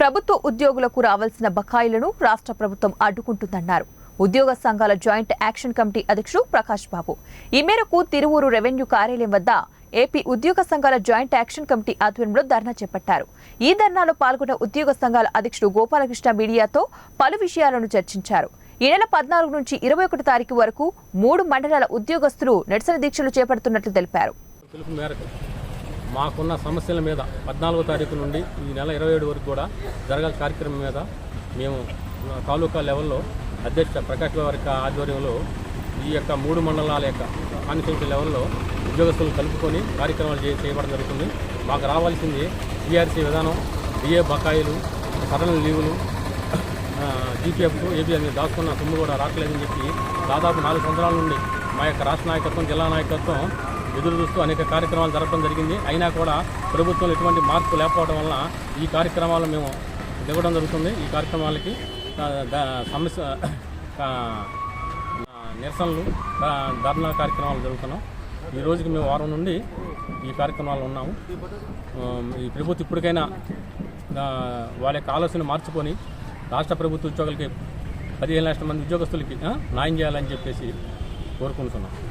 ప్రభుత్వ ఉద్యోగులకు రావాల్సిన బకాయిలను రాష్ట్ర ప్రభుత్వం అడ్డుకుంటుందన్నారు. ఉద్యోగ సంఘాల జాయింట్ యాక్షన్ కమిటీ అధ్యక్షుడు ప్రకాష్ బాబు. ఈ మేరకు తిరువూరు రెవెన్యూ కార్యాలయం వద్ద ఏపీ ఉద్యోగ సంఘాల జాయింట్ యాక్షన్ కమిటీ ఆధ్వర్యంలో ధర్నా చేపట్టారు. ఈ ధర్నాలో పాల్గొన్న ఉద్యోగ సంఘాల అధ్యక్షుడు గోపాలకృష్ణ మీడియాతో పలు విషయాలను చర్చించారు. ఈ నెల పద్నాలుగు నుంచి ఇరవై ఒకటి తారీఖు వరకు మూడు మండలాల ఉద్యోగస్తులు నిరసన దీక్షలు చేపడుతున్నట్లు తెలిపారు. మాకున్న సమస్యల మీద పద్నాలుగో తారీఖు నుండి ఈ నెల ఇరవై ఏడు వరకు కూడా జరగాల కార్యక్రమం మీద మేము తాలూకా లెవెల్లో అధ్యక్ష ప్రకాష్ బాబు ఆధ్వర్యంలో ఈ యొక్క మూడు మండలాల యొక్క కాన్స్టిట్యూన్సీ లెవెల్లో ఉద్యోగస్తులను కలుపుకొని కార్యక్రమాలు చే- చేయబడడం జరుగుతుంది. మాకు రావాల్సింది టీఆర్సీ విధానం డిఏ బకాయిలు సడన్ లీవులు జీపీఎఫ్ ఏపీ దాచుకున్న సొమ్ము కూడా రావట్లేదని చెప్పి దాదాపు నాలుగు సంవత్సరాల నుండి మా యొక్క రాష్ట్ర నాయకత్వం జిల్లా నాయకత్వం ఎదురు చూస్తూ అనేక కార్యక్రమాలు జరపడం జరిగింది. అయినా కూడా ప్రభుత్వం ఎటువంటి మార్పు లేకపోవడం వలన ఈ కార్యక్రమాలు మేము దిగడం జరుగుతుంది. ఈ కార్యక్రమాలకి సమస్య నిరసనలు ధర్నా కార్యక్రమాలు జరుగుతున్నాం. ఈ రోజుకి మేము వారం నుండి ఈ కార్యక్రమాలు ఉన్నాము. ఈ ప్రభుత్వం ఇప్పటికైనా వాళ్ళ యొక్క ఆలోచన మార్చుకొని రాష్ట్ర ప్రభుత్వ ఉద్యోగులకి పదిహేను లక్షల మంది ఉద్యోగస్తులకి న్యాయం చేయాలని చెప్పేసి కోరుకుంటున్నాం.